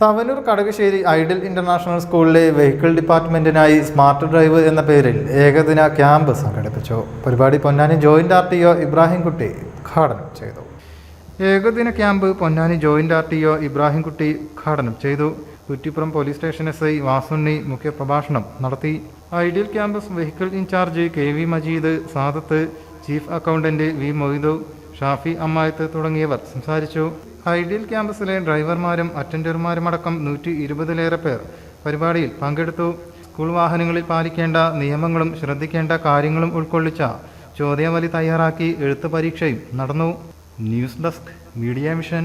Thavanur Kadakassery idle international സ്കൂളിലെ vehicle ഡിപ്പാർട്ട്മെന്റിനായി smart drive എന്ന പേരിൽ ഏകദിന ക്യാമ്പ് സംഘടിപ്പിച്ചു. പരിപാടി Ponnani joint R T O Ibrahimkutty ഉദ്ഘാടനം ചെയ്തു. ഏകദിന camp Ponnani joint R T O Ibrahimkutty ഉദ്ഘാടനം ചെയ്തു. Kuttippuram police station S I Vasunni മുഖ്യപ്രഭാഷണം നടത്തി. Ideal campus vehicle in charge K V Majeed Sadath chief accountant V Moidu Shafi Ammayath തുടങ്ങിയവർ സംസാരിച്ചു. Ideal ക്യാമ്പസിലെ ഡ്രൈവർമാരും അറ്റൻഡർമാരും അടക്കം നൂറ്റി ഇരുപതിലേറെ പേർ പരിപാടിയിൽ പങ്കെടുത്തു. സ്കൂൾ വാഹനങ്ങളിൽ പാലിക്കേണ്ട നിയമങ്ങളും ശ്രദ്ധിക്കേണ്ട കാര്യങ്ങളും ഉൾക്കൊള്ളിച്ച ചോദ്യാവലി തയ്യാറാക്കി എഴുത്ത് പരീക്ഷയും നടന്നു. News desk media mission.